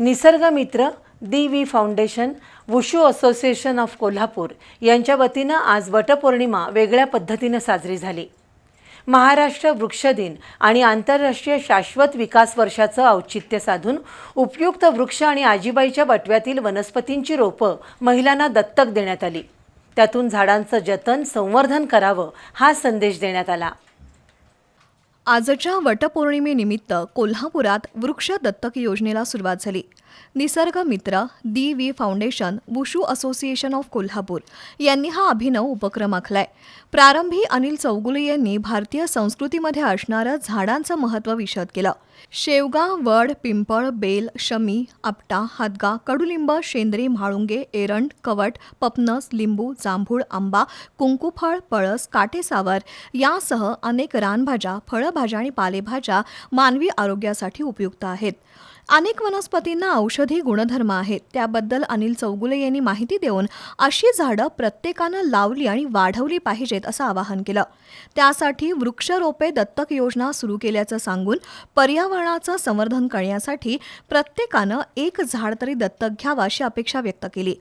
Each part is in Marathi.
Nisargmitra D V foundation wushu association of Kolhapur यांच्या वतीनं आज वटपौर्णिमा वेगळ्या पद्धतीनं साजरी झाली. महाराष्ट्र वृक्ष दिन आणि आंतरराष्ट्रीय शाश्वत विकास वर्षाचं औचित्य साधून उपयुक्त वृक्ष आणि आजीबाईच्या बटव्यातील वनस्पतींची रोपं महिलांना दत्तक देण्यात आली. त्यातून झाडांचं जतन संवर्धन करावं हा संदेश देण्यात आला. आजच्या वटपौर्णिमेनिमित्त कोल्हापुरात वृक्ष दत्तक योजनेला सुरुवात झाली. निसर्ग मित्र D V foundation wushu association of Kolhapur यांनी हा अभिनव उपक्रम आखलाय. प्रारंभी अनिल चौगुले यांनी भारतीय संस्कृतीमध्ये असणारं झाडांचं महत्त्व विशद केलं. शेवगा वड पिंपळ बेल शमी आपटा हादगा कडुलिंब शेंद्री म्हाळुंगे एरंड कवट पपनस लिंबू जांभूळ आंबा कुंकुफळ पळस काटेसावर यासह अनेक रानभाज्या फळभाज्या आणि पालेभाज्या मानवी आरोग्यासाठी उपयुक्त आहेत. अनेक वनस्पतींना औषधी गुणधर्म आहेत. त्याबद्दल अनिल चौगुले यांनी माहिती देऊन अशी झाडं प्रत्येकानं लावली आणि वाढवली पाहिजेत असं आवाहन केलं. त्यासाठी वृक्षरोपे दत्तक योजना सुरू केल्याचं सांगून पर्यावरणाचं संवर्धन करण्यासाठी प्रत्येकानं एक झाड तरी दत्तक घ्यावं अशी अपेक्षा व्यक्त केली.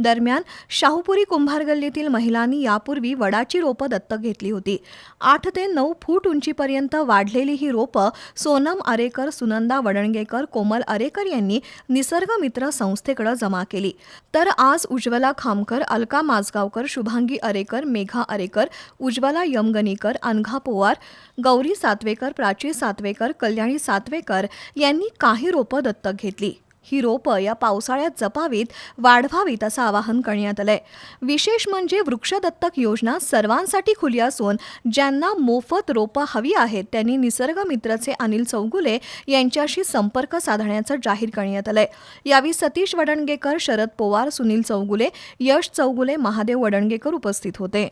दरम्यान शाहूपुरी कुंभार गल्लीतील महिलांनी यापूर्वी वडाची रोपं दत्तक घेतली होती. आठ ते नऊ फूट उंचीपर्यंत वाढलेली ही रोपं सोनम अरेकर सुनंदा वडणगेकर कोमल अरेकर यांनी निसर्गमित्र संस्थेकडे जमा केली. तर आज उज्ज्वला खामकर अलका माजगावकर शुभांगी अरेकर मेघा अरेकर उज्ज्वला यमगणीकर अनघा पोवार गौरी सातवेकर प्राची सातवेकर कल्याणी सातवेकर यांनी काही रोपं दत्तक घेतली. ही रोपं या पावसाळ्यात जपावीत वाढवावीत असं आवाहन करण्यात आलंय. विशेष म्हणजे वृक्षदत्तक योजना सर्वांसाठी खुली असून ज्यांना मोफत रोपं हवी आहेत त्यांनी निसर्ग मित्रचे अनिल चौगुले यांच्याशी संपर्क साधण्याचं जाहीर करण्यात आलंय. यावेळी सतीश वडणगेकर शरद पोवार सुनील चौगुले यश चौगुले महादेव वडणगेकर उपस्थित होते.